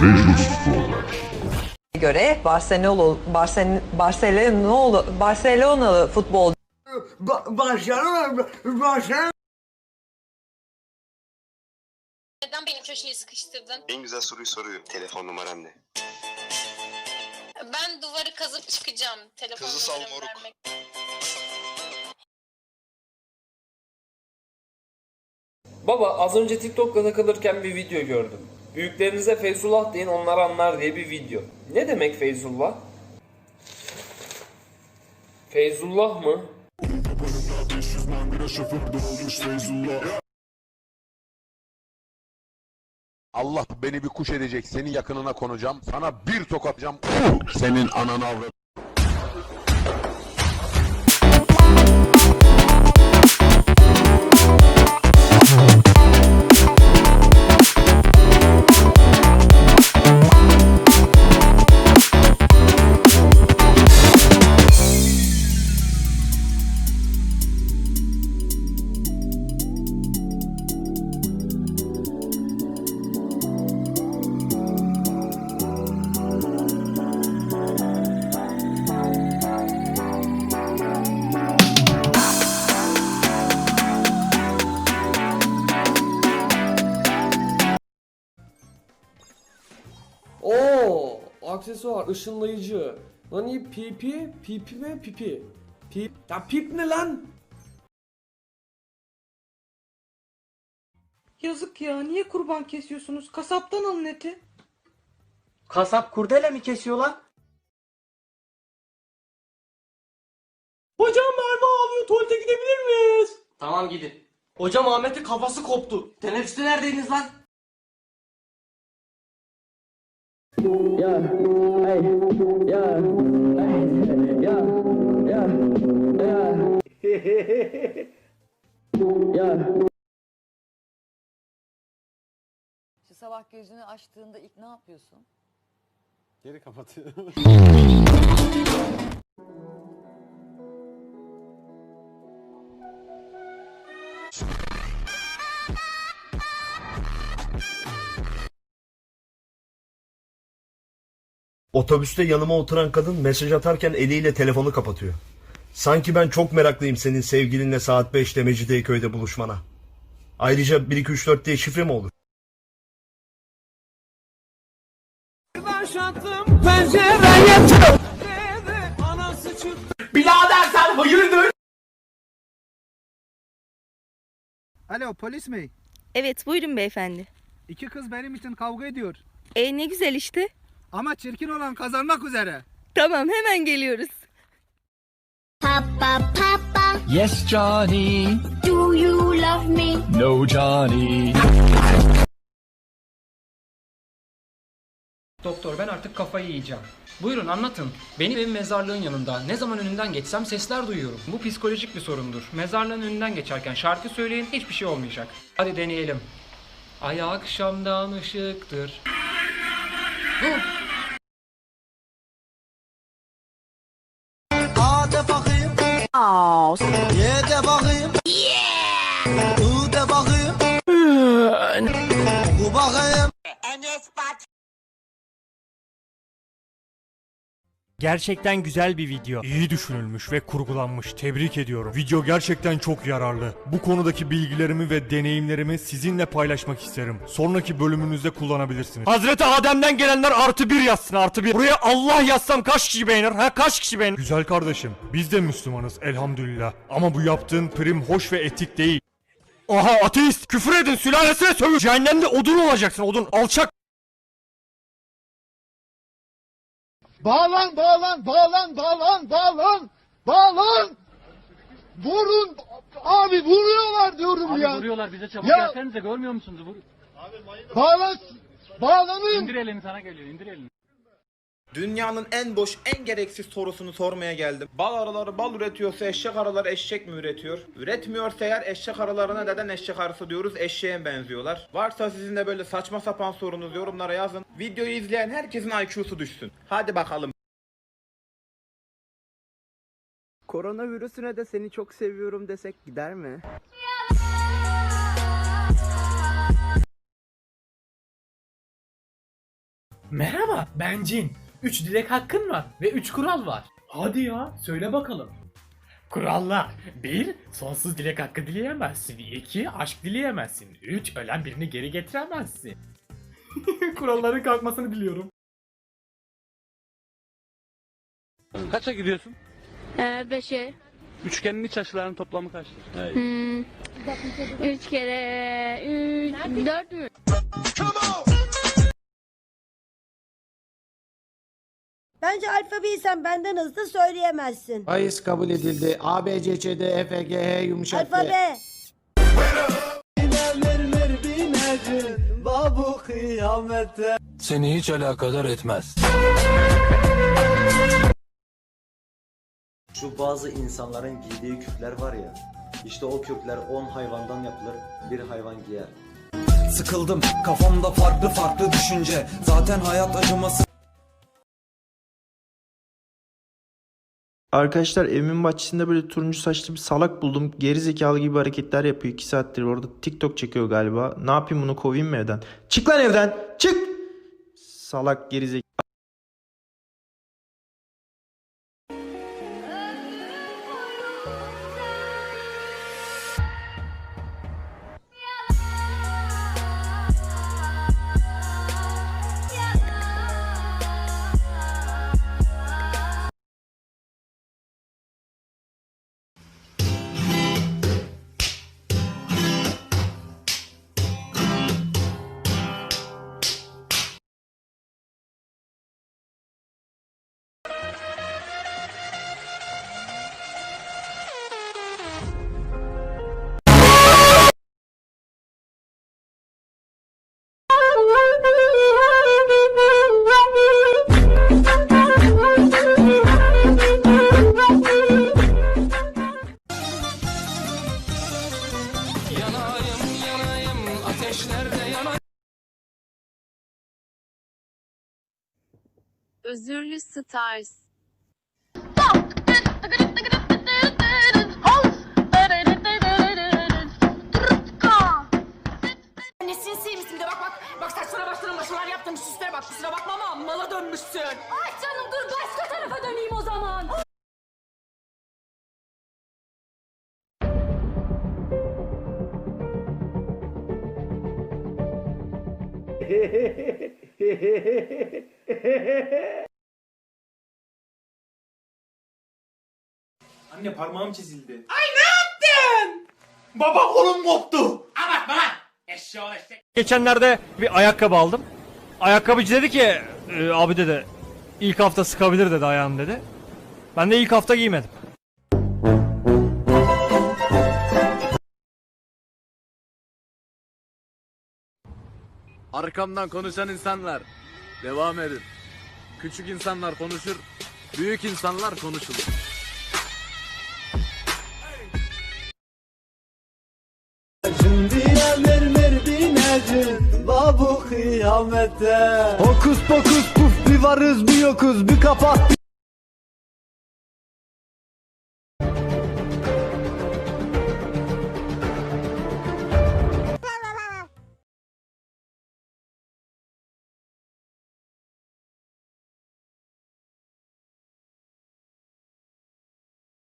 Meclis Program. göre Barcelona Barcelona Barcelona Barcelonalı futbolcu Ba- Barcelona, Barcelona. Neden beni köşeye sıkıştırdın? En güzel soruyu soruyor. Telefon numaram ne? Ben duvarı kazıp çıkacağım. Telefon Kızı sal numaramı moruk. vermek. Baba az önce TikTok'ta takılırken bir video gördüm. Büyüklerinize Feyzullah deyin onlar anlar diye bir video. Ne demek Feyzullah? Feyzullah mı? Allah beni bir kuş edecek. Senin yakınına konacağım. Sana bir tokatacağım. Senin ananı avrat. Aksesuar, ışınlayıcı. Lan iyi pipi, pipi mi pipi? Pip, ya pip ne lan? Yazık ya niye kurban kesiyorsunuz? Kasaptan alın eti. Kasap kurdele mi kesiyor lan? Hocam Merve ağlıyor tuvalete gidebilir miyiz? Tamam gidin. Hocam Ahmet'in kafası koptu. Teneffüste neredeydiniz lan? Şu sabah gözünü açtığında ilk ne yapıyorsun? Geri kapatıyor. Otobüste yanıma oturan kadın mesaj atarken eliyle telefonu kapatıyor. Sanki ben çok meraklıyım senin sevgilinle saat 5'te Mecidiyeköy'de buluşmana. Ayrıca 1 2 3 4 diye şifre mi olur? Alo polis mi? Evet buyurun beyefendi. İki kız benim için kavga ediyor. E ne güzel işte. Ama çirkin olan kazanmak üzere. Tamam hemen geliyoruz. Papa papa Yes Johnny. do you love me? No Johnny. Doktor ben artık kafayı yiyeceğim. Buyurun anlatın. Benim evim mezarlığın yanında. Ne zaman önünden geçsem sesler duyuyorum. Bu psikolojik bir sorundur. Mezarlığın önünden geçerken şarkı söyleyin hiçbir şey olmayacak. Hadi deneyelim. Ay akşamdan ışıktır. A bakayım. Y de bakayım. I de bakayım. Bu bakayım. Gerçekten güzel bir video. İyi düşünülmüş ve kurgulanmış. Tebrik ediyorum. Video gerçekten çok yararlı. Bu konudaki bilgilerimi ve deneyimlerimi sizinle paylaşmak isterim. Sonraki bölümünüzde kullanabilirsiniz. Hazreti Adem'den gelenler artı bir yazsın artı bir. Buraya Allah yazsam kaç kişi beğenir? Ha kaç kişi beğenir? Güzel kardeşim. Biz de Müslümanız elhamdülillah. Ama bu yaptığın prim hoş ve etik değil. Aha ateist! Küfür edin sülalesine sövün! Cehennemde odun olacaksın odun alçak! Bağlan bağlan bağlan bağlan bağlan. Bağlan. Vurun. Abi vuruyorlar diyorum ya. Vuruyorlar bize çabuk Ya- gelsenize görmüyor musunuz? Vur. Bağlan. Bağlanın. İndir elini sana geliyor indir elini. Dünyanın en boş, en gereksiz sorusunu sormaya geldim. Bal arıları bal üretiyorsa eşek arıları eşek mi üretiyor? Üretmiyorsa eğer eşek arılarına neden eşek arısı diyoruz? Eşeğe mi benziyorlar? Varsa sizin de böyle saçma sapan sorunuz yorumlara yazın. Videoyu izleyen herkesin IQ'su düşsün. Hadi bakalım. Koronavirüsüne de seni çok seviyorum desek gider mi? Merhaba, ben Cin. 3 dilek hakkın var ve 3 kural var. Hadi ya, söyle bakalım. Kurallar 1. Sonsuz dilek hakkı dileyemezsin. 2. Aşk dileyemezsin. 3. Ölen birini geri getiremezsin. Kuralların kalkmasını diliyorum. Kaça gidiyorsun? Ee, beşe. Üçgenin iç açılarının toplamı kaçtır? Hmm. Üç kere üç, dört mü? Bence alfabeyi sen benden hızlı söyleyemezsin. Bayis kabul edildi. A, B, C, Ç, D, E, F, G, H yumuşak. Alfabe. Seni hiç alakadar etmez. Şu bazı insanların giydiği kürkler var ya. İşte o kürkler 10 hayvandan yapılır, bir hayvan giyer. Sıkıldım kafamda farklı farklı düşünce. Zaten hayat acıması. Arkadaşlar evimin bahçesinde böyle turuncu saçlı bir salak buldum. Geri zekalı gibi hareketler yapıyor 2 saattir orada TikTok çekiyor galiba. Ne yapayım bunu kovayım mı evden? Çık lan evden! Çık! Salak geri zekalı. Özürlü Stars. Annesinin sevmişsin bir de bak bak. Bak saçlara başlarına maşalar yaptım. Süslere bak kusura bakma ama mala dönmüşsün. Ay canım dur başka tarafa döneyim o zaman. Anne parmağım çizildi. Geçenlerde bir ayakkabı aldım. Ayakkabıcı dedi ki "E, abi dedi ilk hafta sıkabilir dedi ayağım dedi. Ben de ilk hafta giymedim. Arkamdan konuşan insanlar. Devam edin. Küçük insanlar konuşur. Büyük insanlar konuşulur. Hokus pokus puf bir varız bir yokuz bir kapat